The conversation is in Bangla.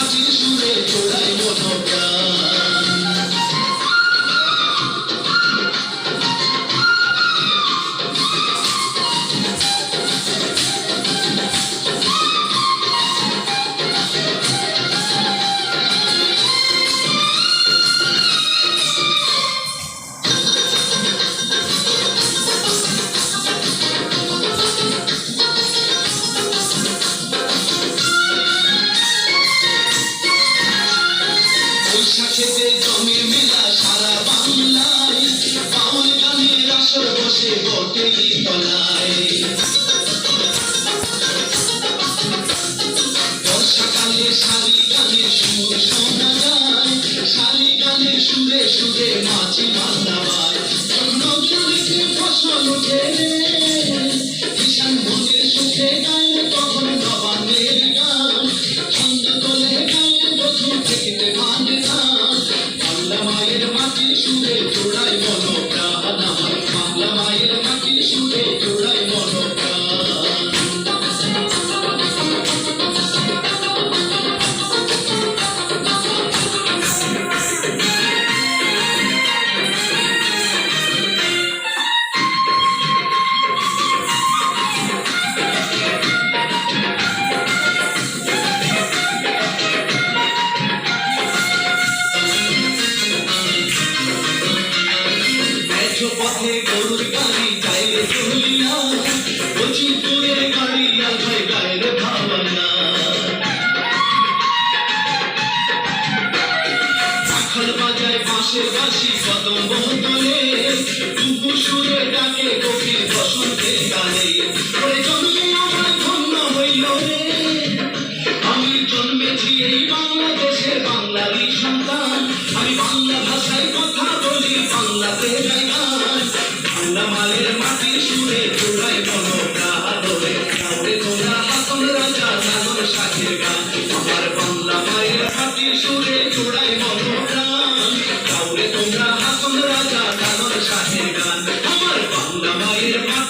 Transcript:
Mas isso é o সুরের চূড়ায় মনোপ্রাণ আশেপাশে কত বদলে টুকু সুরে ডাকে গভীর বসন্তের কালে ওরে জন্মে আমার ধন্য হইল রে। আমি জন্মেছি এই বাংলাদেশে বাঙালি সন্তান। আমি বাংলা ভাষায় কথা বলি, বাংলাতে যাই বাংলা মালের মাটির সুরে তোলাই মনোকাদরে কাউরে তোলা হাতন রাজা, নাগর সাথে গান। আমার বাংলা মায়ের মাটির সুরে তোলাই